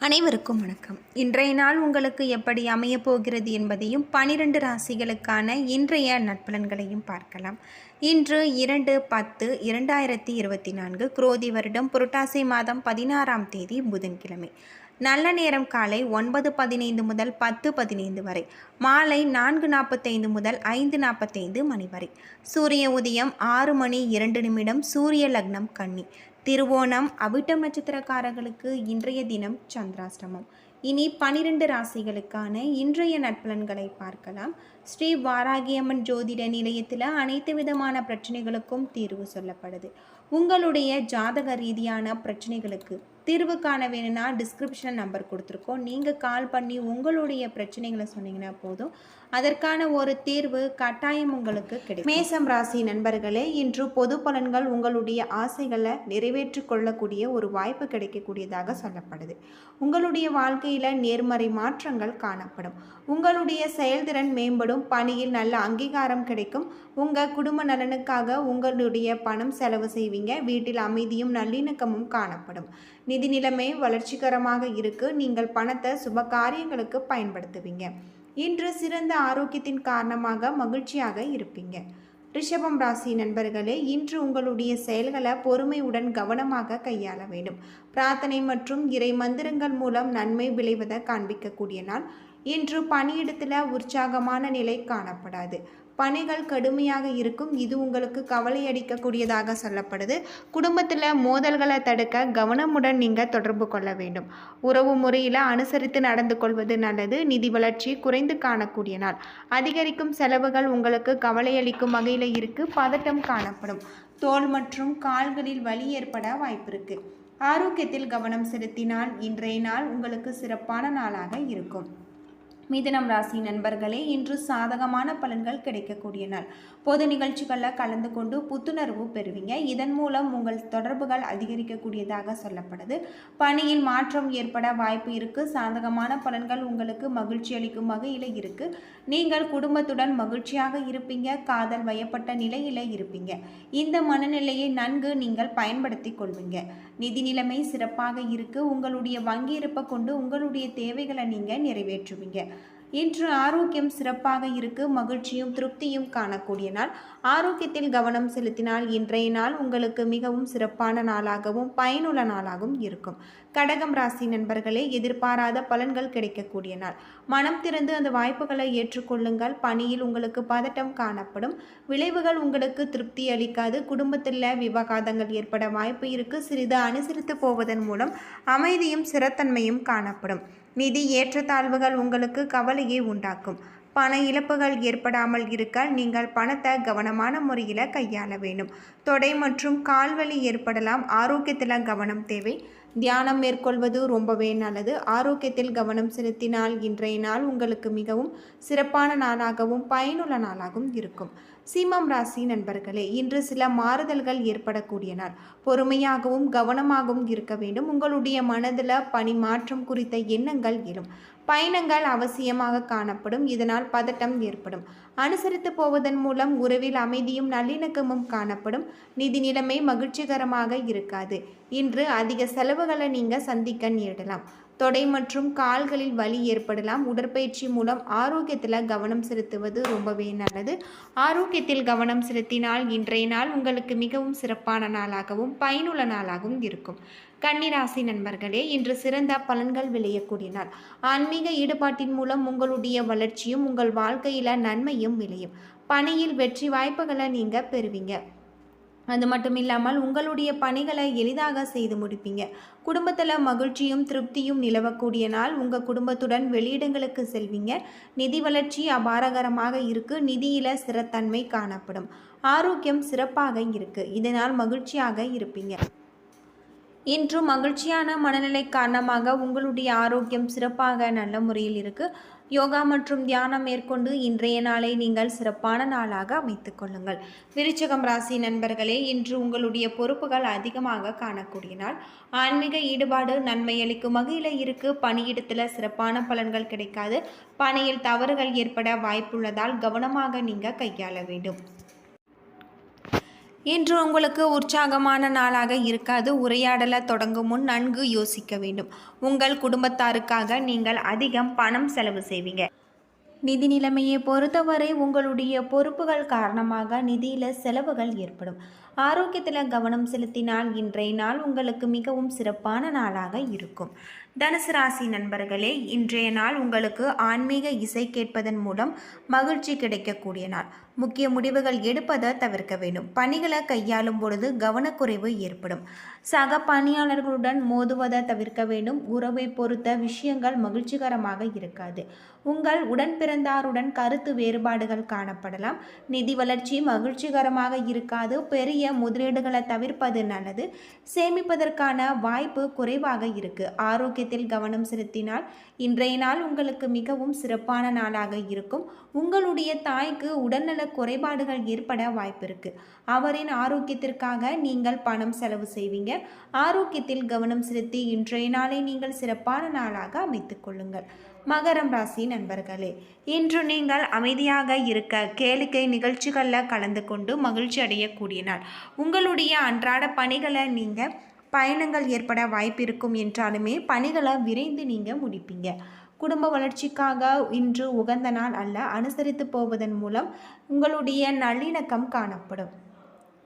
அனைவருக்கும் வணக்கம். இன்றைய நாள் உங்களுக்கு எப்படி அமையப் போகிறது என்பதையும் பனிரெண்டு ராசிகளுக்கான இன்றைய நட்பலன்களையும் பார்க்கலாம். இன்று இரண்டு பத்து இரண்டாயிரத்தி இருபத்தி நான்கு குரோதி வருடம் புரட்டாசி மாதம் பதினாறாம் தேதி புதன்கிழமை. நல்ல நேரம் காலை ஒன்பது பதினைந்து முதல் பத்து பதினைந்து வரை மாலை நான்கு நாற்பத்தைந்து முதல் ஐந்து நாற்பத்தைந்து மணி வரை. சூரிய உதயம் ஆறு மணி இரண்டு நிமிடம் சூரிய லக்னம் கன்னி. திருவோணம் அவிட்டம் நட்சத்திரக்காரர்களுக்கு இன்றைய தினம் சந்திராஷ்டமம். இனி பனிரெண்டு ராசிகளுக்கான இன்றைய நட்பலன்களை பார்க்கலாம். ஸ்ரீ வாராகியம்மன் ஜோதிட நிலையத்தில் அனைத்து விதமான பிரச்சனைகளுக்கும் தீர்வு சொல்லப்படுது. உங்களுடைய ஜாதக ரீதியான பிரச்சனைகளுக்கு தீர்வு காண வேணும்னா டிஸ்கிரிப்ஷன் நம்பர் கொடுத்துருக்கோம். நீங்கள் கால் பண்ணி உங்களுடைய பிரச்சனைகளை சொன்னீங்கன்னா போதும். அதற்கான ஒரு தீர்வு கட்டாயம் உங்களுக்கு கிடைக்கும். மேசம் ராசி நண்பர்களே இன்று பொது பலன்கள் உங்களுடைய ஆசைகளை நிறைவேற்றி கொள்ளக்கூடிய ஒரு வாய்ப்பு கிடைக்கக்கூடியதாக சொல்லப்படுது. உங்களுடைய வாழ்க்கையில் நேர்மறை மாற்றங்கள் காணப்படும். உங்களுடைய செயல்திறன் மேம்படும். பணியில் நல்ல அங்கீகாரம் கிடைக்கும். உங்கள் குடும்ப நலனுக்காக உங்களுடைய பணம் செலவு செய்வீங்க. வீட்டில் அமைதியும் நல்லிணக்கமும் காணப்படும். நிதி நிலைமை வளர்ச்சிகரமாக இருக்கு. நீங்கள் பணத்தை சுப காரியங்களுக்கு பயன்படுத்துவீங்க. இன்று சிறந்த ஆரோக்கியத்தின் காரணமாக மகிழ்ச்சியாக இருப்பீங்க. ரிஷபம் ராசி நண்பர்களே இன்று உங்களுடைய செயல்களை பொறுமையுடன் கவனமாக கையாள வேண்டும். பிரார்த்தனை மற்றும் இறை மந்திரங்கள் மூலம் நன்மை விளைவதை காண்பிக்கக்கூடிய நாள். இன்று பணியிடத்தில் உற்சாகமான நிலை காணப்படாது. பணிகள் கடுமையாக இருக்கும். இது உங்களுக்கு கவலை அடிக்கக்கூடியதாக சொல்லப்படுது. குடும்பத்தில் மோதல்களை தடுக்க கவனமுடன் நீங்கள் தொடர்பு கொள்ள வேண்டும். உறவு முறையில் அனுசரித்து நடந்து கொள்வது நல்லது. நிதி வளர்ச்சி குறைந்து காணக்கூடிய நாள். அதிகரிக்கும் செலவுகள் உங்களுக்கு கவலை அளிக்கும் வகையில் இருக்கு. பதட்டம் காணப்படும். தோல் மற்றும் கால்களில் வலி ஏற்பட வாய்ப்பு இருக்கு. ஆரோக்கியத்தில் கவனம் செலுத்தினால் இன்றைய நாள் உங்களுக்கு சிறப்பான நாளாக இருக்கும். மிதனம் ராசி நண்பர்களே இன்று சாதகமான பலன்கள் கிடைக்கக்கூடிய நாள் பொது நிகழ்ச்சிகளில் கலந்து கொண்டு புத்துணர்வு பெறுவீங்க. இதன் மூலம் உங்கள் தொடர்புகள் அதிகரிக்கக்கூடியதாக சொல்லப்படுது. பணியில் மாற்றம் ஏற்பட வாய்ப்பு இருக்கு. சாதகமான பலன்கள் உங்களுக்கு மகிழ்ச்சி அளிக்கும் வகையில் இருக்கு. நீங்கள் குடும்பத்துடன் மகிழ்ச்சியாக இருப்பீங்க. காதல் வயப்பட்ட நிலையில் இருப்பீங்க. இந்த மனநிலையை நன்கு நீங்கள் பயன்படுத்தி கொள்வீங்க. நிதி நிலைமை சிறப்பாக இருக்கு. உங்களுடைய வங்கி இருப்பை கொண்டு உங்களுடைய தேவைகளை நீங்கள் நிறைவேற்றுவீங்க. இன்று ஆரோக்கியம் சிறப்பாக இருக்கு மகிழ்ச்சியும் திருப்தியும் காணக்கூடிய நாள். ஆரோக்கியத்தில் கவனம் செலுத்தினால் இன்றைய நாள் உங்களுக்கு மிகவும் சிறப்பான நாளாகவும் பயனுள்ள நாளாகவும் இருக்கும். கடகம் ராசி நண்பர்களே எதிர்பாராத பலன்கள் கிடைக்கக்கூடிய நாள். மனம் திறந்து அந்த வாய்ப்புகளை ஏற்றுக்கொள்ளுங்கள். பணியில் உங்களுக்கு பதட்டம் காணப்படும். விளைவுகள் உங்களுக்கு திருப்தி அளிக்காது. குடும்பத்தில் விவகாதங்கள் ஏற்பட வாய்ப்பு இருக்கு. சிறிது அனுசரித்து போவதன் மூலம் அமைதியும் சிறத்தன்மையும் காணப்படும். நிதி ஏற்றத்தாழ்வுகள் உங்களுக்கு கவலையை உண்டாக்கும். பண இழப்புகள் ஏற்படாமல் இருக்க நீங்கள் பணத்தை கவனமான முறையில் கையாள வேண்டும். தொடை மற்றும் கால்வலி ஏற்படலாம். ஆரோக்கியத்தில் கவனம் தேவை. தியானம் மேற்கொள்வது ரொம்பவே நல்லது. ஆரோக்கியத்தில் கவனம் செலுத்தினால் இன்றைய நாள் உங்களுக்கு மிகவும் சிறப்பான நாளாகவும் பயனுள்ள நாளாகவும் இருக்கும். சீமம் ராசி நண்பர்களே இன்று சில மாறுதல்கள் ஏற்படக்கூடிய நாள். பொறுமையாகவும் கவனமாகவும் இருக்க வேண்டும். உங்களுடைய மனதில் பணி மாற்றம் குறித்த எண்ணங்கள் எழும். பயணங்கள் அவசியமாக காணப்படும். இதனால் பதட்டம் ஏற்படும். அனுசரித்து போவதன் மூலம் உறவில் அமைதியும் நல்லிணக்கமும் காணப்படும். நிதி நிலைமை மகிழ்ச்சிகரமாக இருக்காது. இன்று அதிக செலவு செலவுகளை நீங்கள் சந்திக்க நேரிடலாம். தொடை மற்றும் கால்களில் வலி ஏற்படலாம். உடற்பயிற்சி மூலம் ஆரோக்கியத்தில் கவனம் செலுத்துவது ரொம்பவே நல்லது. ஆரோக்கியத்தில் கவனம் செலுத்தினால் இன்றைய நாள் உங்களுக்கு மிகவும் சிறப்பான நாளாகவும் பயனுள்ள நாளாகவும் இருக்கும். கன்னிராசி நண்பர்களே இன்று சிறந்த பலன்கள் விளையக்கூடிய நாள். ஆன்மீக ஈடுபாட்டின் மூலம் உங்களுடைய வளர்ச்சியும் உங்கள் வாழ்க்கையில் நன்மையும் விளையும். பணியில் வெற்றி வாய்ப்புகளை நீங்கள் பெறுவீங்க. அது மட்டும் இல்லாமல் உங்களுடைய பணிகளை எளிதாக செய்து முடிப்பீங்க. குடும்பத்தில் மகிழ்ச்சியும் திருப்தியும் நிலவக்கூடிய நாள் உங்கள் குடும்பத்துடன் வெளியிடங்களுக்கு செல்வீங்க. நிதி வளர்ச்சி அபாரகரமாக இருக்குது நிதியில் சிறத்தன்மை காணப்படும். ஆரோக்கியம் சிறப்பாக இருக்குது இதனால் மகிழ்ச்சியாக இருப்பீங்க. இன்று மகிழ்ச்சியான மனநிலை காரணமாக உங்களுடைய ஆரோக்கியம் சிறப்பாக நல்ல முறையில் இருக்குது யோகா மற்றும் தியானம் மேற்கொண்டு இன்றைய நாளை நீங்கள் சிறப்பான நாளாக அமைத்துக் கொள்ளுங்கள். விருச்சகம் ராசி நண்பர்களே இன்று உங்களுடைய பொறுப்புகள் அதிகமாக காணக்கூடிய நாள். ஆன்மீக ஈடுபாடு நன்மை அளிக்கும் வகையில் இருக்கு. பணியிடத்தில் சிறப்பான பலன்கள் கிடைக்காது. பணியில் தவறுகள் ஏற்பட வாய்ப்புள்ளதால் கவனமாக நீங்கள் கையாள வேண்டும். இன்று உங்களுக்கு உற்சாகமான நாளாக இருக்காது. உரையாடலை தொடங்கும் முன் நன்கு யோசிக்க வேண்டும். உங்கள் குடும்பத்தாருக்காக நீங்கள் அதிகம் பணம் செலவு செய்வீங்க. நிதி நிலைமையை பொறுத்தவரை உங்களுடைய பொறுப்புகள் காரணமாக நிதியில் செலவுகள் ஏற்படும். ஆரோக்கியத்தில் கவனம் செலுத்தினால் இன்றைய நாள் உங்களுக்கு மிகவும் சிறப்பான நாளாக இருக்கும். தனுசு ராசி நண்பர்களே இன்றைய நாள் உங்களுக்கு ஆன்மீக இசை கேட்பதன் மூலம் மகிழ்ச்சி கிடைக்கக்கூடிய நாள். முக்கிய முடிவுகள் எடுப்பதை தவிர்க்க வேண்டும். பணிகளை கையாளும் பொழுது கவனக்குறைவு ஏற்படும். சக பணியாளர்களுடன் மோதுவதை தவிர்க்க வேண்டும். உறவை பொறுத்த விஷயங்கள் மகிழ்ச்சிகரமாக இருக்காது. உங்கள் உடன் பிறந்தாருடன் கருத்து வேறுபாடுகள் காணப்படலாம். நிதி வளர்ச்சி மகிழ்ச்சிகரமாக இருக்காது. பெரிய முதலீடுகளை தவிர்ப்பது நல்லது. சேமிப்பதற்கான வாய்ப்பு குறைவாக இருக்குது ஆரோக்கிய ஆரோக்கியத்தில் கவனம் செலுத்தினால் இன்றைய நாள் உங்களுக்கு மிகவும் சிறப்பான நாளாக இருக்கும். உங்களுடைய தாய்க்கு உடல்நல குறைபாடுகள் ஏற்பட வாய்ப்பிருக்கு. அவரின் ஆரோக்கியத்திற்காக நீங்கள் பணம் செலவு செய்வீங்க. ஆரோக்கியத்தில் கவனம் செலுத்தி இன்றைய நாளை நீங்கள் சிறப்பான நாளாக அமைத்துக் கொள்ளுங்கள். மகரம் ராசி நண்பர்களே இன்று நீங்கள் அமைதியாக இருக்க கேளிக்கை நிகழ்ச்சிகளில் கலந்து கொண்டு மகிழ்ச்சி அடையக்கூடிய நாள். உங்களுடைய அன்றாட பணிகளை நீங்கள் பயணங்கள் ஏற்பட வாய்ப்பு இருக்கும் என்றாலுமே பணிகளை விரைந்து நீங்கள் முடிப்பீங்க. குடும்ப வளர்ச்சிக்காக இன்று உகந்த நாள் அல்ல அனுசரித்து போவதன் மூலம் உங்களுடைய நல்லிணக்கம் காணப்படும்.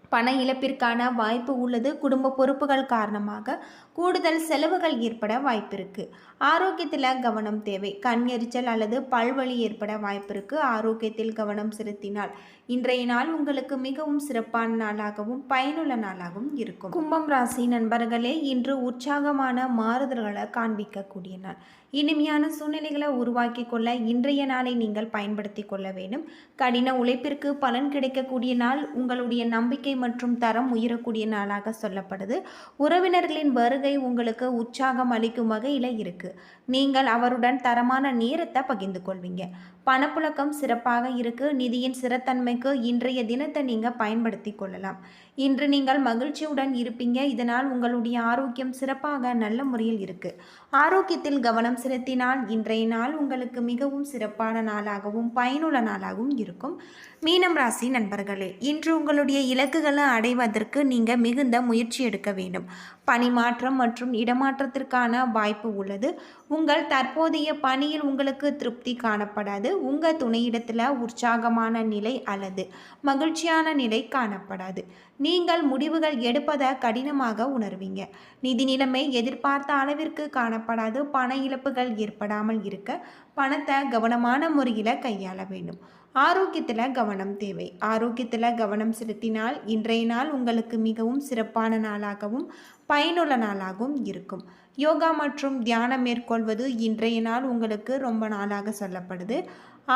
பண இழப்பிற்கான வாய்ப்பு உள்ளது. குடும்ப பொறுப்புகள் காரணமாக கூடுதல் செலவுகள் ஏற்பட வாய்ப்பிருக்கு. ஆரோக்கியத்தில் கவனம் தேவை. கண் எரிச்சல் அல்லது பல்வழி ஏற்பட வாய்ப்பிருக்கு. ஆரோக்கியத்தில் கவனம் செலுத்தினால் இன்றைய நாள் உங்களுக்கு மிகவும் சிறப்பான நாளாகவும் பயனுள்ள நாளாகவும் இருக்கும். கும்பம் ராசி நண்பர்களே இன்று உற்சாகமான மாறுதல்களை காண்பிக்கக்கூடிய நாள். இனிமையான சூழ்நிலைகளை உருவாக்கி கொள்ள இன்றைய நாளை நீங்கள் பயன்படுத்தி கொள்ள வேண்டும். கடின உழைப்பிற்கு பலன் கிடைக்கக்கூடிய நாள் உங்களுடைய நம்பிக்கை மற்றும் தரம் உயரக்கூடிய நாளாக சொல்லப்படுது. உறவினர்களின் வருகை உங்களுக்கு உற்சாகம் அளிக்கும் வகையில் இருக்கு. நீங்கள் அவருடன் தரமான நேரத்தை பகிர்ந்து கொள்வீங்க. பணப்புழக்கம் சிறப்பாக இருக்கு. நிதியின் சிறத்தன்மைக்கு இன்றைய தினத்தை நீங்கள் பயன்படுத்தி கொள்ளலாம். இன்று நீங்கள் மகிழ்ச்சியுடன் இருப்பீங்க. இதனால் உங்களுடைய ஆரோக்கியம் சிறப்பாக நல்ல முறையில் இருக்கு. ஆரோக்கியத்தில் கவனம் செலுத்தினால் இன்றைய நாள் உங்களுக்கு மிகவும் சிறப்பான நாளாகவும் பயனுள்ள நாளாகவும் இருக்கும். மீனம் ராசி நண்பர்களே இன்று உங்களுடைய இலக்குகளை அடைவதற்கு நீங்கள் மிகுந்த முயற்சி எடுக்க வேண்டும். பணிமாற்றம் மற்றும் இடமாற்றத்திற்கான வாய்ப்பு உள்ளது. உங்கள் தற்போதைய பணியில் உங்களுக்கு திருப்தி காணப்படாது. உங்கள் துணையிடத்தில் உற்சாகமான நிலை அல்லது மகிழ்ச்சியான நிலை காணப்படாது. நீங்கள் முடிவுகள் எடுப்பதை கடினமாக உணர்வீங்க. நிதி நிலைமை எதிர்பார்த்த அளவிற்கு காணப்படாது. பண இழப்புகள் ஏற்படாமல் இருக்க பணத்தை கவனமான முறையில் கையாள வேண்டும். ஆரோக்கியத்தில் கவனம் தேவை. ஆரோக்கியத்தில் கவனம் செலுத்தினால் இன்றைய நாள் உங்களுக்கு மிகவும் சிறப்பான நாளாகவும் பயனுள்ள நாளாகவும் இருக்கும். யோகா மற்றும் தியானம் மேற்கொள்வது இன்றைய நாள் உங்களுக்கு ரொம்ப நாளாக சொல்லப்படுது.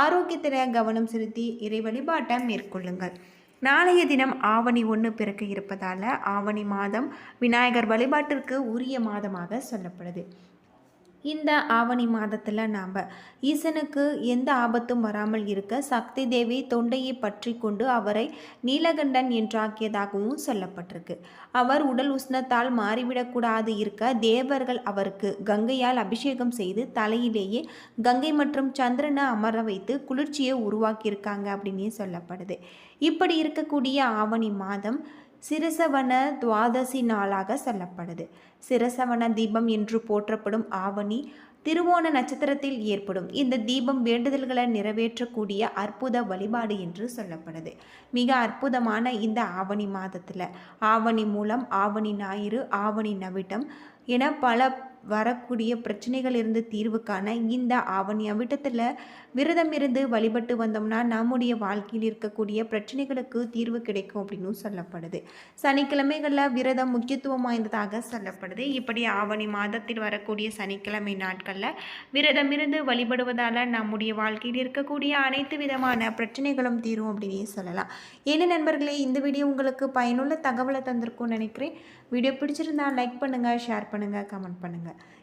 ஆரோக்கியத்தில் கவனம் செலுத்தி இறை வழிபாட்டை மேற்கொள்ளுங்கள். நாளைய தினம் ஆவணி ஒன்று பிறக்க இருப்பதால் ஆவணி மாதம் விநாயகர் வழிபாட்டிற்கு உரிய மாதமாக சொல்லப்படுது. இந்த ஆவணி மாதத்தில் நாம் ஈசனுக்கு எந்த ஆபத்தும் வராமல் இருக்க சக்தி தேவி தொண்டையை பற்றி கொண்டு அவரை நீலகண்டன் என்றாக்கியதாகவும் சொல்லப்பட்டிருக்கு. அவர் உடல் உஷ்ணத்தால் மாறிவிடக்கூடாது இருக்க தேவர்கள் அவருக்கு கங்கையால் அபிஷேகம் செய்து தலையிலேயே கங்கை மற்றும் சந்திரனை அமர வைத்து குளிர்ச்சியை உருவாக்கியிருக்காங்க அப்படின்னே சொல்லப்படுது. இப்படி இருக்கக்கூடிய ஆவணி மாதம் சிரசவன துவாதசி நாளாக சொல்லப்படுது. சிரசவன தீபம் என்று போற்றப்படும் ஆவணி திருவோண நட்சத்திரத்தில் ஏற்படும். இந்த தீபம் வேண்டுதல்களை நிறைவேற்றக்கூடிய அற்புத வழிபாடு என்று சொல்லப்படுது. மிக அற்புதமான இந்த ஆவணி மாதத்தில். ஆவணி மூலம் ஆவணி ஞாயிறு ஆவணி நவிட்டம் என பல வரக்கூடிய பிரச்சனைகள் இருந்து தீர்வு காண இந்த ஆவணி. அவிட்டத்தில் விரதம் இருந்து வழிபட்டு வந்தோம்னா நம்முடைய வாழ்க்கையில் இருக்கக்கூடிய பிரச்சனைகளுக்கு தீர்வு கிடைக்கும் அப்படின்னு சொல்லப்படுது. சனிக்கிழமைகளில் விரதம் முக்கியத்துவம் வாய்ந்ததாக சொல்லப்படுது. இப்படி ஆவணி மாதத்தில் வரக்கூடிய சனிக்கிழமை நாட்களில் விரதம் இருந்து வழிபடுவதால் நம்முடைய வாழ்க்கையில் இருக்கக்கூடிய அனைத்து விதமான பிரச்சனைகளும் தீரும் அப்படின்னு சொல்லலாம். என்ன நண்பர்களே இந்த வீடியோ உங்களுக்கு பயனுள்ள தகவலை தந்திருக்கும்னு நினைக்கிறேன். வீடியோ பிடிச்சிருந்தா லைக் பண்ணுங்கள் ஷேர் பண்ணுங்கள் கமெண்ட் பண்ணுங்கள்